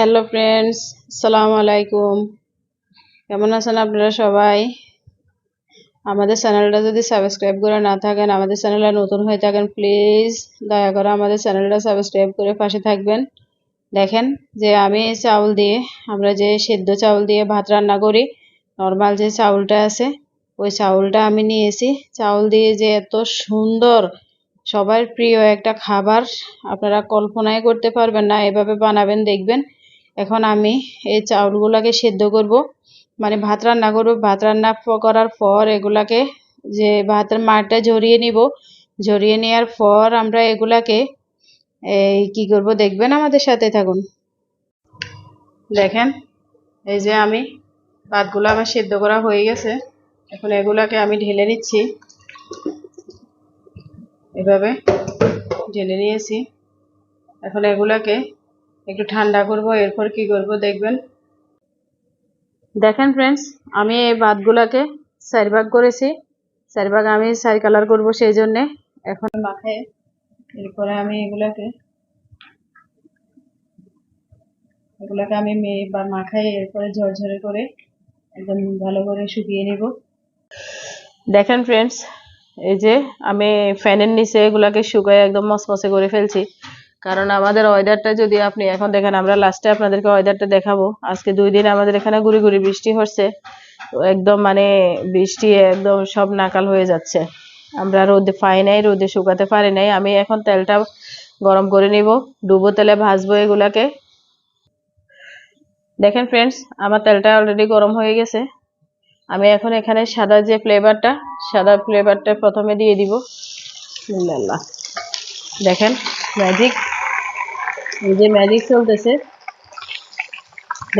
Hello friends আসসালামু আলাইকুম কেমন আছেন আপনারা সবাই? আমাদের চ্যানেলটা যদি সাবস্ক্রাইব করে না থাকেন, আমাদের চ্যানেলটা নতুন হয়ে থাকেন প্লিজ দয়া করে আমাদের চ্যানেলটা সাবস্ক্রাইব করে পাশে থাকবেন। দেখেন যে আমি চাউল দিয়ে, আমরা যে সেদ্ধ চাউল দিয়ে ভাত রান্না করি নর্মাল যে চাউলটা আছে, ওই চাউলটা আমি নিয়েছি। চাউল দিয়ে যে এত সুন্দর, সবার প্রিয় একটা খাবার, আপনারা কল্পনাই করতে পারবেন না, এভাবে বানাবেন, দেখবেন। এখন আমি এই চাউলগুলোকে সেদ্ধ করব। মানে ভাত রান্না করব। ভাত রান্না করার পর এগুলাকে যে ভাতের মারটা ঝরিয়ে নিব। ঝরিয়ে নেওয়ার পর আমরা এগুলাকে এই কি করব দেখবেন আমাদের সাথে থাকুন। দেখেন, এই যে আমি ভাতগুলো আমার সেদ্ধ করা হয়ে গেছে। এখন এগুলাকে আমি ঢেলে নিচ্ছি। এভাবে ঢেলে নিয়েছি। এখন এগুলাকে একটু ঠান্ডা করব, এরপর কি করব দেখবেন। দেখেন ফ্রেন্ডস আমি এই ভাতগুলাকে চার ভাগ করেছি। চার ভাগ আমি চার কালার করব সেই জন্যে। এখন মাখায় এরপরে আমি এগুলাকে এগুলাকে আমি মেয়ে বা মাখাই এরপরে ঝরঝরে করে একদম ভালো করে শুকিয়ে নেব। দেখেন ফ্রেন্ডস এই যে আমি ফ্যানের নিচে এগুলাকে শুকায় একদম মসমসে করে ফেলছি। কারণ আমাদের ওয়েদারটা যদি আপনি এখন দেখেন, আমরা লাস্টে আপনাদেরকে ওয়েদারটা দেখাবো। আজকে দুই দিন আমাদের এখানে গুড়ি গুড়ি বৃষ্টি হচ্ছে। একদম মানে বৃষ্টি একদম সব নাকাল হয়ে যাচ্ছে। আমরা রোদে পাই নাই, রোদে শুকাতে পারি নাই। আমি এখন তেলটা গরম করে নিব, ডুবো তেলে ভাজবো এগুলাকে। দেখেন ফ্রেন্ডস আমার তেলটা অলরেডি গরম হয়ে গেছে। আমি এখন এখানে সাদা যে ফ্লেভারটা সাদা ফ্লেভারটা প্রথমে দিয়ে দিব। দেখেন ম্যাজিক এই যে ম্যাজিক চলতেছে